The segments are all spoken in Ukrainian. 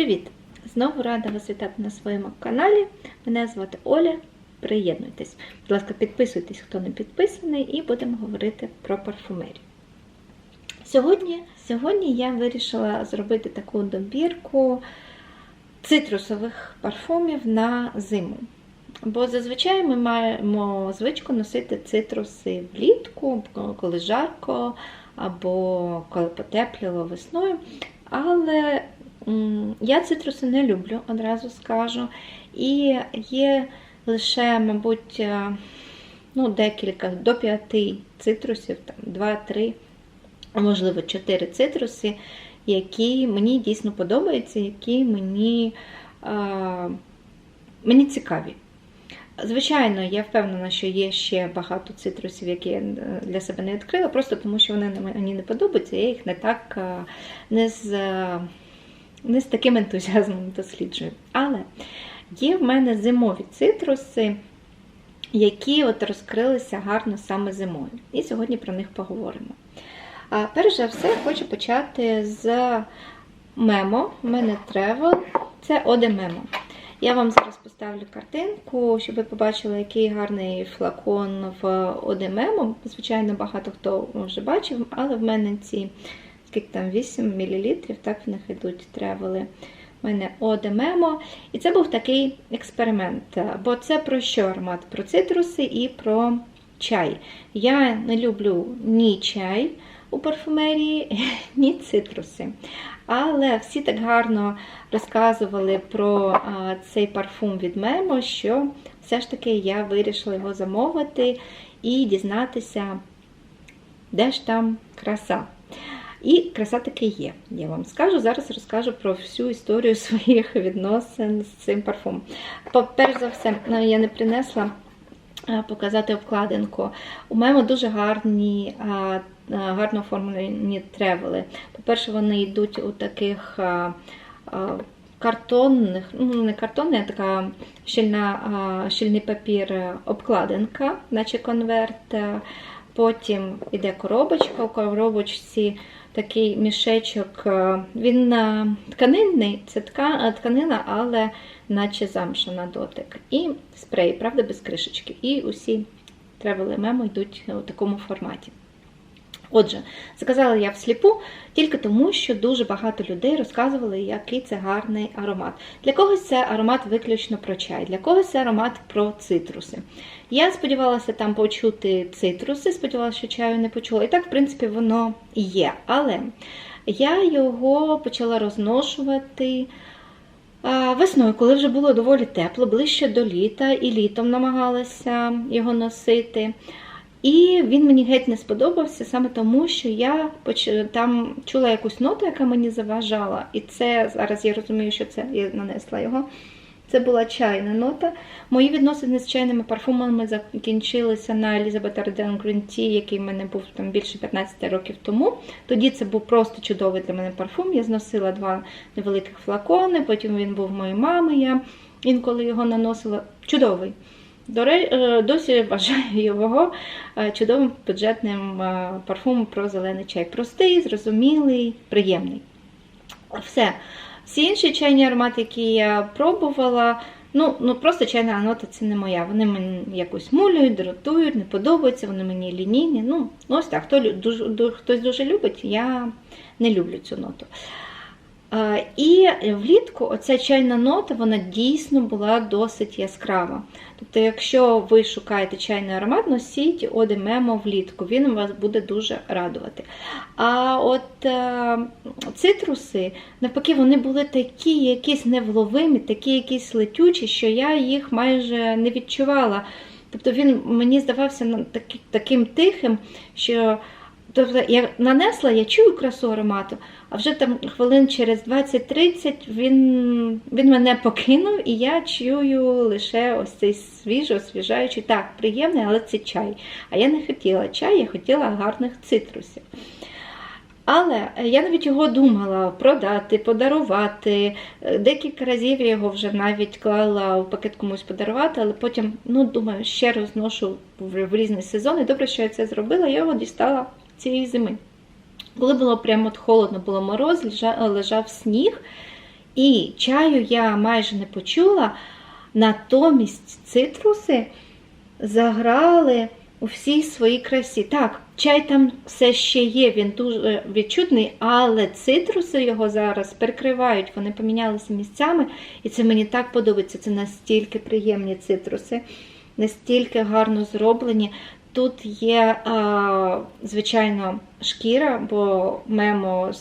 Привіт! Знову рада вас вітати на своєму каналі. Мене звати Оля. Приєднуйтесь. Будь ласка, підписуйтесь, хто не підписаний, і будемо говорити про парфумерію. Сьогодні, сьогодні я вирішила зробити таку добірку цитрусових парфумів на зиму. Бо зазвичай ми маємо звичку носити цитруси влітку, коли жарко, або коли потепліло весною. Але я цитруси не люблю, одразу скажу. І є лише, мабуть, е, ну, декілька до п'яти цитрусів, там, два-три, а можливо, чотири цитруси, які мені дійсно подобаються, які мені, е, мені цікаві. Звичайно, я впевнена, що є ще багато цитрусів, які я для себе не відкрила, просто тому що вони мені не подобаються, я їх не так е, не з, е, не з таким ентузіазмом досліджую. Але є в мене зимові цитруси, які от розкрилися гарно саме зимою. І сьогодні про них поговоримо. А перш за все, хочу почати з мемо. У мене тревел. Це Оде Мемо. Я вам зараз поставлю картинку, щоб ви побачили, який гарний флакон в Одемемо. Звичайно, багато хто вже бачив, але в мене ці скільки там 8 мл, так в них йдуть тревели. У мене Одемемо. І це був такий експеримент. Бо це про що аромат? Про цитруси і про чай. Я не люблю ні чай у парфумерії, ні цитруси. Але всі так гарно розказували про цей парфум від Мемо, що все ж таки я вирішила його замовити і дізнатися, де ж там краса. І краса таки є, я вам скажу. Зараз розкажу про всю історію своїх відносин з цим парфумом. Перш за все, я не принесла показати обкладинку. У Мемо дуже гарні. Гарно оформлені тревели. По-перше, вони йдуть у таких картонних, ну не картонна, а така щільна, щільний папір обкладинка, наче конверт. Потім йде коробочка, у коробочці такий мішечок, він тканинний, це тканина, але наче замша на дотик. І спрей, правда, без кришечки. І усі тревели мемо йдуть у такому форматі. Отже, заказала я всліпу тільки тому, що дуже багато людей розказували, який це гарний аромат. Для когось це аромат виключно про чай, для когось це аромат про цитруси. Я сподівалася там почути цитруси, сподівалася, що чаю не почула. І так, в принципі, воно є. Але я його почала розношувати. Весною, коли вже було доволі тепло, ближче до літа, і літом намагалася його носити. І він мені геть не сподобався саме тому, що я там чула якусь ноту, яка мені заважала. І це зараз я розумію, що це я нанесла його. Це була чайна нота. Мої відносини з чайними парфумами закінчилися на Elizabeth Arden Green який в мене був там більше 15 років тому. Тоді це був просто чудовий для мене парфум. Я зносила два невеликих флакони, потім він був моєї мами. Я інколи його наносила. Чудовий. Досі вважаю його чудовим бюджетним парфумом про зелений чай. Простий, зрозумілий, приємний. Все. Всі інші чайні аромати, які я пробувала, ну, ну просто чайна нота це не моя. Вони мені якось мулюють, дратують, не подобаються, вони мені лінійні. Ну, ось так. Хто, дуже, хтось дуже любить, я не люблю цю ноту. І влітку оця чайна нота вона дійсно була досить яскрава. Тобто, якщо ви шукаєте чайний аромат, носіть Оде Мемо влітку, він вас буде дуже радувати. А от е, цитруси, навпаки, вони були такі якісь невловимі, такі якісь летючі, що я їх майже не відчувала. Тобто він мені здавався таким тихим, що Тобто я нанесла, я чую красу аромату, а вже там хвилин через 20-30 він він мене покинув, і я чую лише ось цей свіжий, освіжаючий, так, приємний, але це чай. А я не хотіла чай, я хотіла гарних цитрусів. Але я навіть його думала продати, подарувати. Декілька разів я його вже навіть клала в пакет комусь подарувати, але потім, ну, думаю, ще розношу в різні сезони. Добре, що я це зробила, я його дістала цієї зими. Коли було прямо от холодно, було мороз, лежав, сніг. І чаю я майже не почула, натомість цитруси заграли у всій своїй красі. Так, чай там все ще є, він дуже відчутний, але цитруси його зараз перекривають, вони помінялися місцями, і це мені так подобається. Це настільки приємні цитруси, настільки гарно зроблені. Тут є, звичайно, шкіра, бо мемо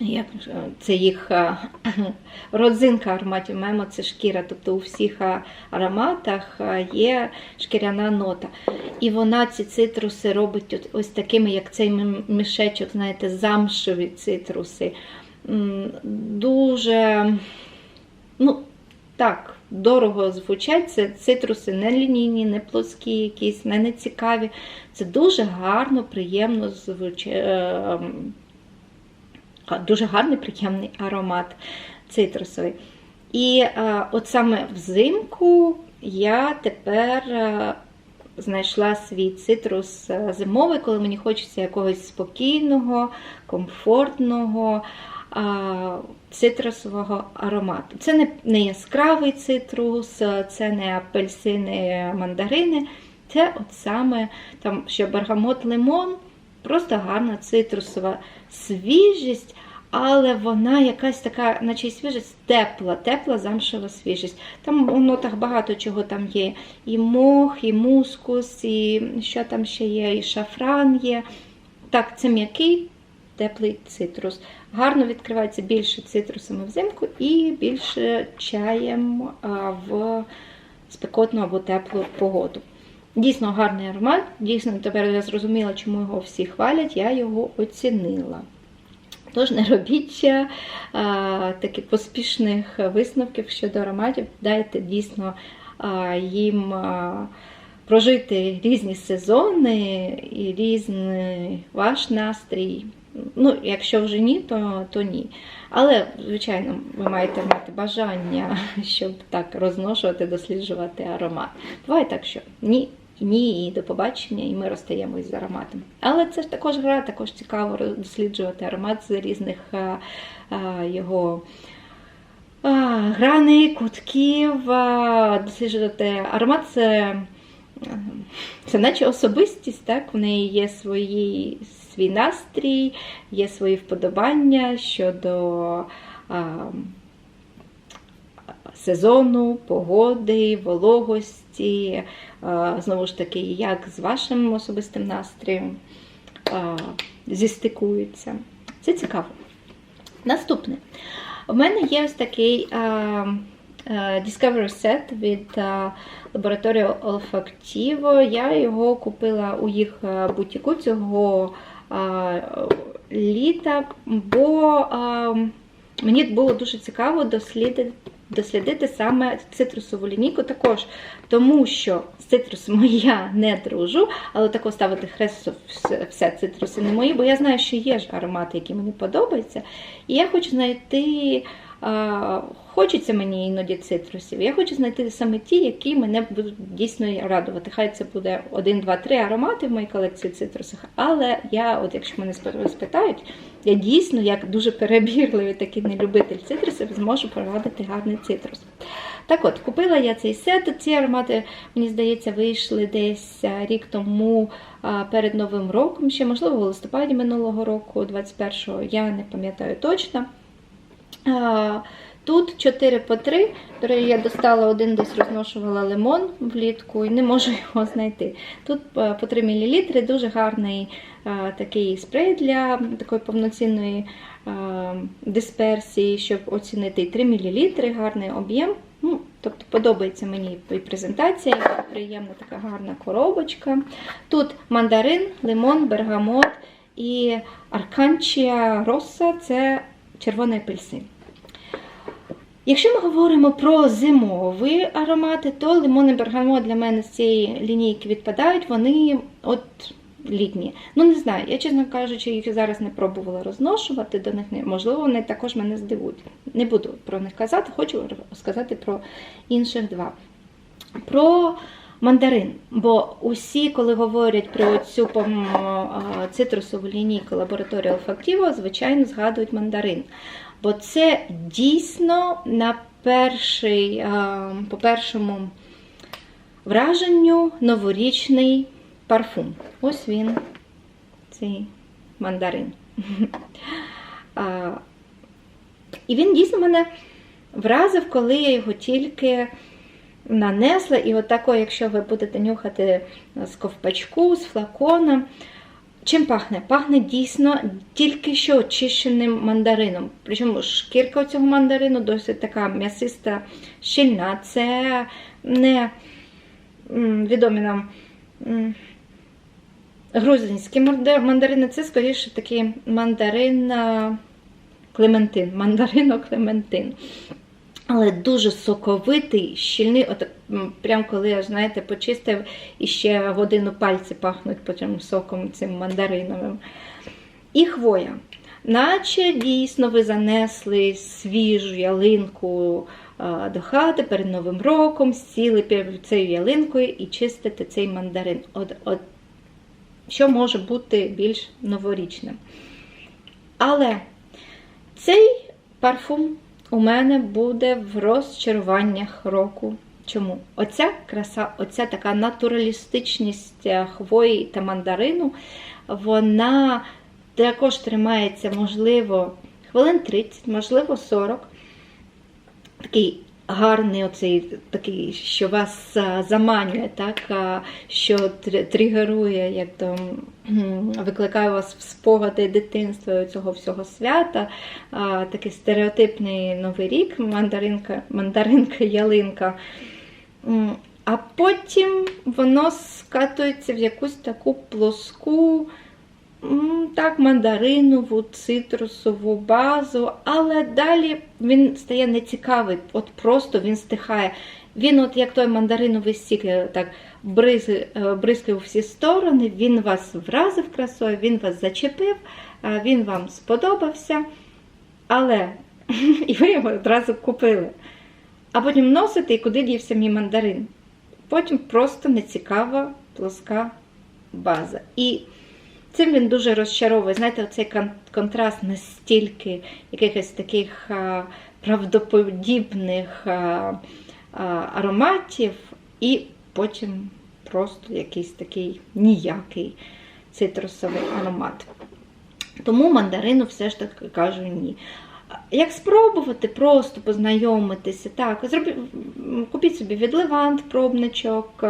як це їх родзинка ароматів мемо це шкіра. Тобто у всіх ароматах є шкіряна нота. І вона ці цитруси робить ось такими, як цей мішечок, знаєте, замшеві цитруси. Дуже, ну, так, дорого звучать. Це цитруси не лінійні, не плоскі, якісь, не нецікаві. Це дуже гарно, приємно звучить. Дуже гарний, приємний аромат цитрусовий. І е, от саме взимку я тепер е, знайшла свій цитрус е, зимовий, коли мені хочеться якогось спокійного, комфортного е, цитрусового аромату. Це не, не яскравий цитрус, е, це не апельсини, мандарини. Це от саме там, що бергамот лимон, просто гарна цитрусова свіжість, але вона якась така, наче свіжість, тепла, тепла замшева свіжість. Там у нотах багато чого там є. І мох, і мускус, і що там ще є, і шафран є. Так, це м'який, теплий цитрус. Гарно відкривається більше цитрусами взимку і більше чаєм в спекотну або теплу погоду. Дійсно гарний аромат. Дійсно, тепер я зрозуміла, чому його всі хвалять, я його оцінила. Тож не робіть таких поспішних висновків щодо ароматів. Дайте дійсно а, їм а, прожити різні сезони і різний ваш настрій. Ну, якщо вже ні, то, то ні. Але, звичайно, ви маєте мати бажання, щоб так розношувати, досліджувати аромат. Буває так, що ні, ні, і до побачення, і ми розстаємось з ароматом. Але це ж також гра, також цікаво досліджувати аромат з різних а, а, його а, граней, кутків, досліджувати аромат це, це наче особистість, так? В неї є свої, свій настрій, є свої вподобання щодо. А, сезону, погоди, вологості, а, знову ж таки, як з вашим особистим настроєм а, зістикуються. Це цікаво. Наступне. У мене є ось такий а, Discovery Set від лабораторії Olfactivo. Я його купила у їх а, бутіку цього літа, бо мені було дуже цікаво дослідити дослідити саме цитрусову лінійку також, тому що з цитрусами я не дружу, але тако ставити хрест, все, цитруси не мої, бо я знаю, що є ж аромати, які мені подобаються. І я хочу знайти, хочеться мені іноді цитрусів, я хочу знайти саме ті, які мене будуть дійсно радувати. Хай це буде один, два, три аромати в моїй колекції цитрусів, але я, от якщо мене спитають, я дійсно, як дуже перебірливий такий нелюбитель цитрусів, зможу порадити гарний цитрус. Так от, купила я цей сет. Ці аромати, мені здається, вийшли десь рік тому перед Новим роком, ще, можливо, в листопаді минулого року, 21-го, я не пам'ятаю точно. Тут 4 по 3. До я достала один, десь розношувала лимон влітку і не можу його знайти. Тут по 3 мл дуже гарний такий спрей для такої повноцінної дисперсії, щоб оцінити 3 мл, гарний об'єм. Ну, Тобто подобається мені і презентація, приємна така гарна коробочка. Тут мандарин, лимон, бергамот і арканчія роса це червоний апельсин. Якщо ми говоримо про зимові аромати, то лимон і бергамот для мене з цієї лінійки відпадають, вони от літні. Ну, не знаю, я, чесно кажучи, їх зараз не пробувала розношувати, до них можливо, вони також мене здивують. Не буду про них казати, хочу сказати про інших два. Про мандарин. Бо усі, коли говорять про цю цитрусову лінійку лабораторії Olfactivo, звичайно, згадують мандарин. Бо це дійсно на перший, по першому враженню новорічний парфум. Ось він, цей мандарин. І він дійсно мене вразив, коли я його тільки нанесла. І отако, якщо ви будете нюхати з ковпачку, з флакона. Чим пахне? Пахне дійсно тільки що очищеним мандарином. Причому шкірка цього мандарину досить така м'ясиста, щільна. Це не відомі нам грузинські мандарини, це скоріше такий мандарин Клементин, мандарино Клементин. Але дуже соковитий, щільний, от, прям коли я, знаєте, почистив і ще годину пальці пахнуть потім соком цим мандариновим. І хвоя. Наче дійсно ви занесли свіжу ялинку а, до хати перед Новим роком, сіли перед цією ялинкою і чистите цей мандарин. От, от, що може бути більш новорічним. Але цей парфум у мене буде в розчаруваннях року. Чому? Оця краса, оця така натуралістичність е, хвої та мандарину, вона також тримається, можливо, хвилин 30, можливо, 40. Такий гарний, оцей, такий, що вас а, заманює, так, що тригерує, як то викликає вас в спогади дитинства цього всього свята. Такий стереотипний новий рік, мандаринка, мандаринка, ялинка. А потім воно скатується в якусь таку плоску. Так, мандаринову, цитрусову базу, але далі він стає нецікавий, от просто він стихає. Він, от як той мандариновий сік, е, так бризкає, бризкає у всі сторони, він вас вразив красою, він вас зачепив, е, він вам сподобався, але і ви його одразу купили. А потім носите і куди дівся мій мандарин. Потім просто нецікава плоска база. І Цим він дуже розчаровує. Знаєте, оцей контраст настільки якихось таких а, правдоподібних а, а, ароматів, і потім просто якийсь такий ніякий цитрусовий аромат. Тому мандарину все ж таки кажу ні. Як спробувати просто познайомитися, так, купіть собі від Левант пробничок,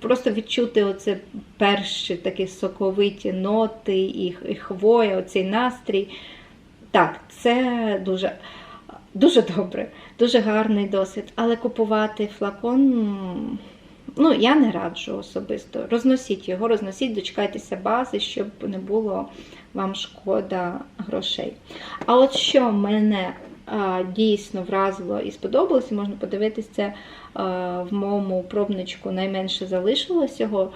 просто відчути оце перші такі соковиті ноти і, і хвоя, оцей настрій. Так, це дуже, дуже добре, дуже гарний досвід. Але купувати флакон, ну, я не раджу особисто. Розносіть його, розносіть, дочекайтеся бази, щоб не було вам шкода грошей. А от що мене дійсно вразило і сподобалося, можна подивитися це в моєму пробничку найменше залишилось його.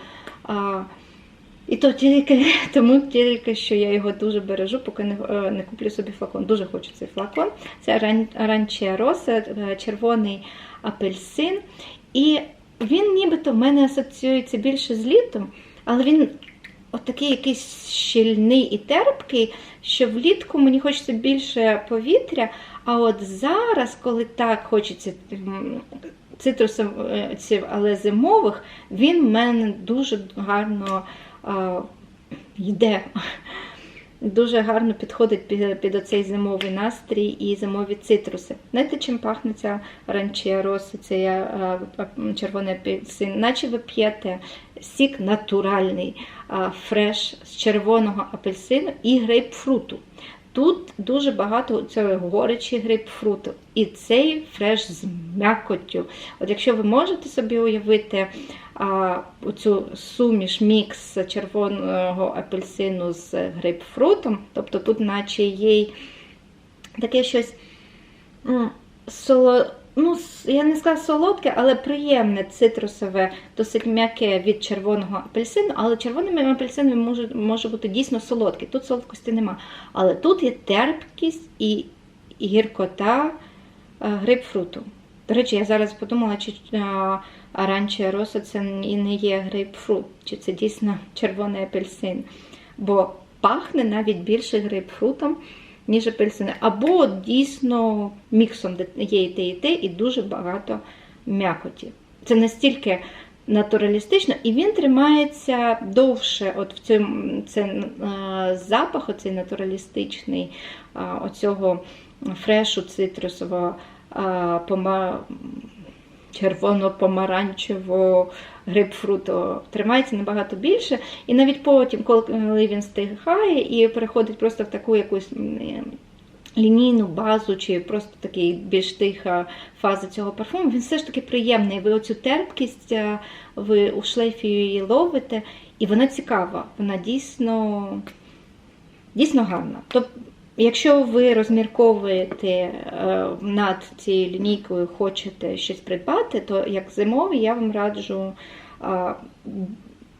І то тільки тому тільки, що я його дуже бережу, поки не, е, не куплю собі флакон. Дуже хочу цей флакон. Це ран- ранче роса, е, червоний апельсин. І він нібито в мене асоціюється більше з літом, але він отакий якийсь щільний і терпкий, що влітку мені хочеться більше повітря. А от зараз, коли так хочеться м, цитрусів, е, але зимових, він в мене дуже гарно а, йде. Дуже гарно підходить під, під оцей зимовий настрій і зимові цитруси. Знаєте, чим пахне ця ранчія а, червоний апельсин? Наче ви п'єте сік натуральний, а, фреш з червоного апельсину і грейпфруту. Тут дуже багато цієї горечі грейпфруту. І цей фреш з м'якоттю. От якщо ви можете собі уявити а, оцю суміш, мікс червоного апельсину з грейпфрутом, тобто тут, наче є таке щось соло. Ну, я не скажу солодке, але приємне цитрусове, досить м'яке від червоного апельсину, але червоним апельсином може, може бути дійсно солодкий. Тут солодкості нема. Але тут є терпкість і, гіркота е, грейпфруту. До речі, я зараз подумала, чи аранчія роса це і не є грейпфрут, чи це дійсно червоний апельсин. Бо пахне навіть більше грейпфрутом, ніж апельсини. Або дійсно міксом де є і те, і те, і дуже багато м'якоті. Це настільки натуралістично, і він тримається довше. От в цьому це е, запах, оцей натуралістичний, е, оцього фрешу цитрусового, е, пома... червоно-помаранчевого грейпфруту тримається набагато більше. І навіть потім, коли він стигає і переходить просто в таку якусь лінійну базу, чи просто такий більш тиха фаза цього парфуму, він все ж таки приємний. Ви оцю терпкість е, ви у шлейфі її ловите, і вона цікава, вона дійсно, дійсно гарна. Тобто, Якщо ви розмірковуєте е, над цією лінійкою, хочете щось придбати, то як зимовий я вам раджу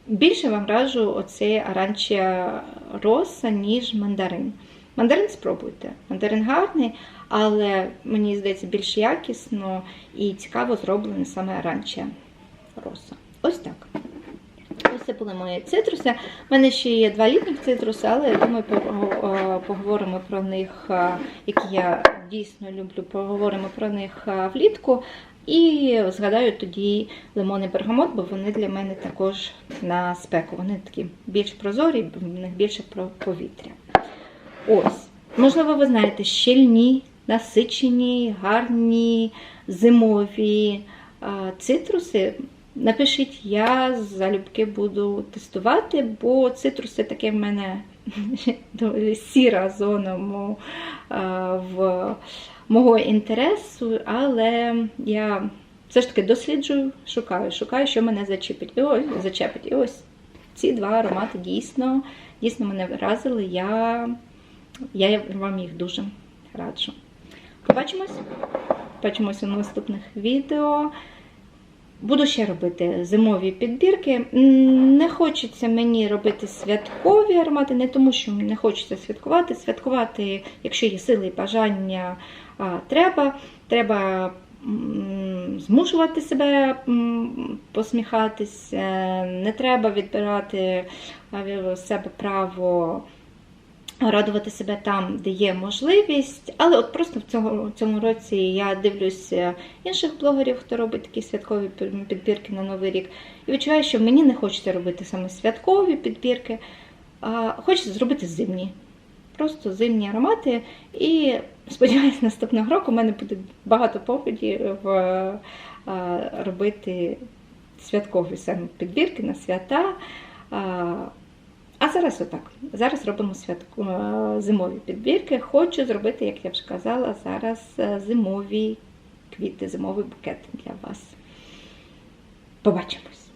більше вам раджу оцей аранчія роса, ніж мандарин. Мандарин спробуйте. Мандарин гарний, але мені здається більш якісно і цікаво зроблений саме аранчія роса. Ось так. Це були мої цитруси. У мене ще є два літніх цитруси, але я думаю, поговоримо про них, які я дійсно люблю, поговоримо про них влітку. І згадаю тоді лимон і бергамот, бо вони для мене також на спеку. Вони такі більш прозорі, в них більше про повітря. Ось. Можливо, ви знаєте, щільні, насичені, гарні, зимові цитруси. Напишіть, я залюбки буду тестувати, бо цитруси таке в мене сіра зона в мого інтересу, але я все ж таки досліджую, шукаю, шукаю, що мене зачепить. І ось зачепить. І ось ці два аромати дійсно дійсно мене вразили. Я, я вам їх дуже раджу. Побачимось. Побачимось у наступних відео. Буду ще робити зимові підбірки. Не хочеться мені робити святкові аромати, не тому, що не хочеться святкувати. Святкувати, якщо є сили і бажання, треба. Треба змушувати себе посміхатися, не треба відбирати в себе право радувати себе там, де є можливість. Але от просто в цьому, цьому році я дивлюся інших блогерів, хто робить такі святкові підбірки на Новий рік. І відчуваю, що мені не хочеться робити саме святкові підбірки, а хочеться зробити зимні. Просто зимні аромати. І сподіваюся, наступного року у мене буде багато походів робити святкові саме підбірки на свята. А зараз отак. Зараз робимо святку, е, зимові підбірки. Хочу зробити, як я вже казала, зараз е, зимові квіти, зимовий букет для вас. Побачимось!